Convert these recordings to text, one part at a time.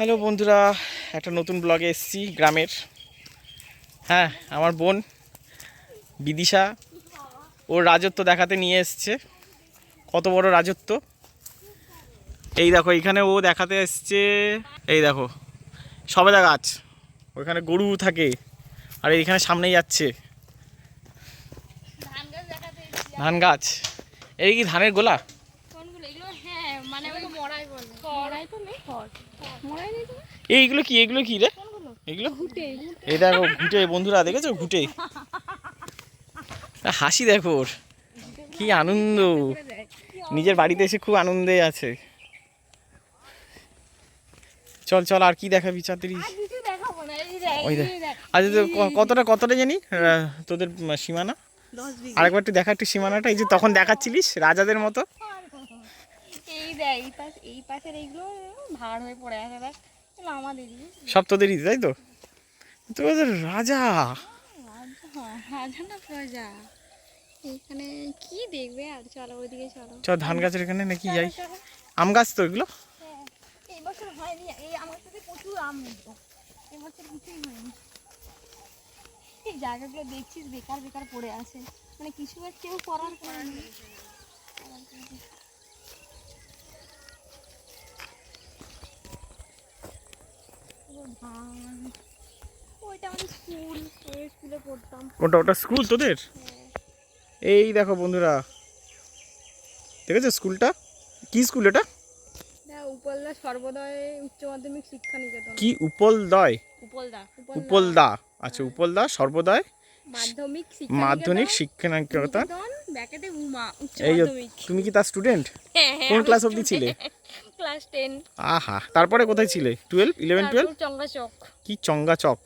Hello বন্ধুরা একটা নতুন ব্লগে এসেছি গ্রামের। হ্যাঁ আমার বোন বিদিশা ওর রাজত্ব দেখাতে নিয়ে এসছে। কত বড় রাজত্ব। এই দেখো এইখানে ও দেখাতে এসছে এই দেখো সবেদা গাছ। ওইখানে গরু থাকে আর এইখানে সামনেই যাচ্ছে। ধান গাছ এই কি ধানের গোলা? হ্যাঁ, মানে ওই বলে। মড়াই তো নেই? এইগুলো কি এগুলো কি রে? এগুলো এই দেখো ঘুটে বন্ধুরা দেখেছ? ঘুটে। হাসি দেখো ওর। কি আনন্দ। নিজের বাড়িতে এসে খুব আনন্দে আছে। চল চল আর কি দেখাবি চাতারি দেখ, ওই দেখ। আচ্ছা তো কতটা কতটা জানি? তোদের সীমানা? আরেকবার একটু দেখা একটু সীমানাটা। এই যে তখন দেখাচ্ছিলিস রাজাদের মতো? এই দেখ, এই পাশ- এই পাশের এইগুলো ভাড় হয়ে পড়ে আছে দেখ। এগুলো আমাদেরই সব তোদেরই তাই তো? তোদের রাজা। রাজা না প্রজা? এখানে কি দেখবে? আর চলো ওইদিকে চলো। চ ধান গাছের এখানে নাকি যাই। চলো। আম গাছ তো এগুলো? হ্যাঁ, এই বছর হয়নি। এই প্রচুর আম এই বছর কিছুই হয়নি। এই জায়গাগুলো দেখছিস বেকার বেকার পড়ে আছে। মানে কিছু আর কেউ করার করার নেই পুরো ধান। ওইটা আমাদের স্কুল ওই স্কুলে পড়তাম ওটা ওটা স্কুল তোদের? এই দেখো বন্ধুরা দেখেছ স্কুলটা? কি স্কুল এটা? উপলদা সর্বদয় উচ্চ মাধ্যমিক শিক্ষা নিকেতন। কি উপলদয়? উপলদা। উপলদা আচ্ছা উপলদা সর্বদয় মাধ্যমিক শিক্ষা মাধ্যমিক শিক্ষা নিকেতন। নিকেতন, উমা উচ্চ এই মাধ্যমিক। তুমি কি তার স্টুডেন্ট হ্যাঁ হ্যাঁ কোন ক্লাস অবধি ছিলে? ক্লাস টেন আহা তারপরে কোথায় ছিলে? টুয়েলভ ইলেভেন টুয়েলভ চংরা চক কি চঙ্গা চক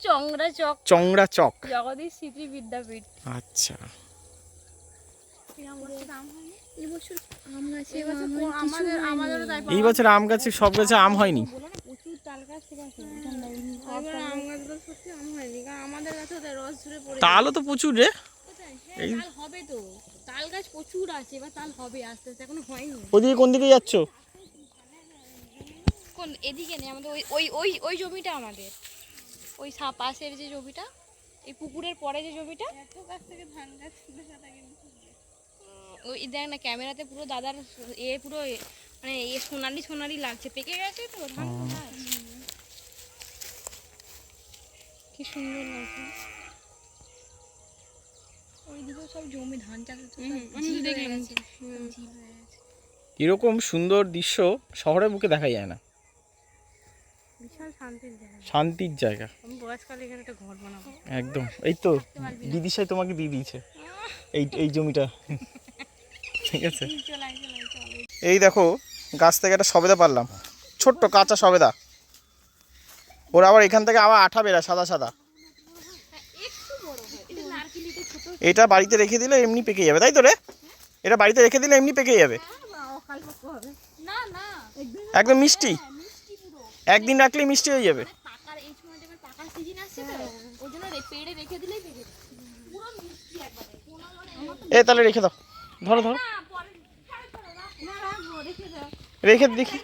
চংরা চক চংড়া চক জগদীশ স্মৃতি বিদ্যাপীঠ। আচ্ছা। এই বছর আম গাছে আমাদের আমাদেরও তাই এই বছর আম গাছে সব গাছে আম হয়নি? প্রচুর তাল গাছ থেকে আছে এবার আম গাছগুলো সত্যি আম হয়নি কারণ আমাদের গাছে রস ঝরে পড়ে তালও তো প্রচুর রে। হ্যাঁ, তাল হবে তো। তাল গাছ প্রচুর আছে এবার তাল হবে আস্তে আস্তে এখনও হয়নি। ওদিকে কোন দিকে যাচ্ছ? কোন এদিকে নেই আমাদের ওই ওই ওই ওই জমিটা আমাদের। ওই সা- পাশের যে জমিটা এই পুকুরের পরে যে জমিটা। ওই দেখ না ক্যামেরাতে পুরো দাদার এ পুরো মানে এ সোনালি সোনালি লাগছে। পেকে গেছে তো ধান গাছ। কি সুন্দর লাগছে। ওইদিকেও সব জমি ধান চাষ গেছে। এরকম সুন্দর দৃশ্য শহরের বুকে দেখা যায় না। শান্তির জায়গা। শান্তির জায়গা। আমি বয়সকালে এখানে একটা ঘর বানাবো। একদম। এই তো দিদিশাই তোমাকে দিয়ে দিয়েছে। এই এই জমিটা। ঠিক আছে। এই দেখো গাছ থেকে একটা সবেদা পারলাম। ছোট্ট কাঁচা সবেদা। ওর আবার এখান থেকে আবার আঠা বেরা সাদা সাদা। এটা বাড়িতে রেখে দিলে এমনি পেকে যাবে তাই তো রে? এটা বাড়িতে রেখে দিলে এমনি পেকে যাবে। একদম মিষ্টি। একদিন রাখলেই মিষ্টি হয়ে যাবে। এ তাহলে রেখে দাও। ধরো ধরো। রেখে দেখি।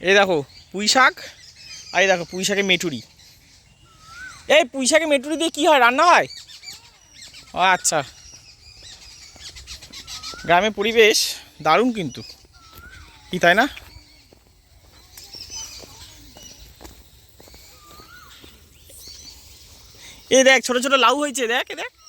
এই দেখো, পুঁই শাক আর এই দেখো, পুঁই শাকের মেটুরি। এই পুঁই শাকে মেটুরি দিয়ে কী হয়, রান্না হয়? ও আচ্ছা। গ্রামের পরিবেশ দারুণ কিন্তু। কি, তাই না? এই দেখ, ছোট ছোট লাউ হয়েছে, দেখ দেখ।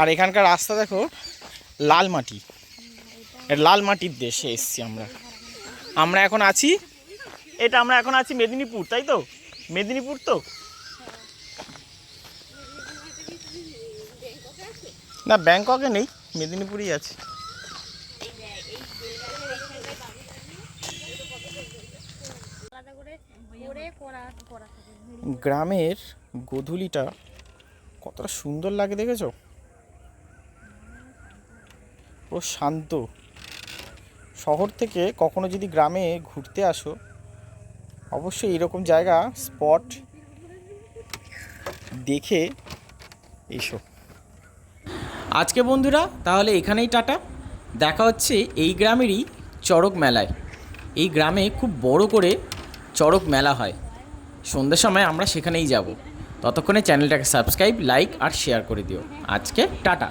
আর এখানকার রাস্তা দেখো লাল মাটি। লাল মাটির দেশে এসছি আমরা। আমরা এখন আছি এটা আমরা এখন আছি মেদিনীপুর তাই তো? মেদিনীপুর তো? না ব্যাংককে নেই মেদিনীপুরই আছে। গ্রামের গোধূলিটা কতটা সুন্দর লাগে দেখেছ? পুরো শান্ত। শহর থেকে কখনো যদি গ্রামে ঘুরতে আসো, অবশ্যই এরকম জায়গা, স্পট দেখে এসো। আজকে বন্ধুরা, তাহলে এখানেই টাটা। দেখা হচ্ছে এই গ্রামেরই চড়ক মেলায়। এই গ্রামে খুব বড় করে চড়ক মেলা হয়। সন্ধ্যের সময় আমরা সেখানেই যাব। ততক্ষণে চ্যানেলটাকে সাবস্ক্রাইব লাইক আর শেয়ার করে দিও। আজকে টাটা।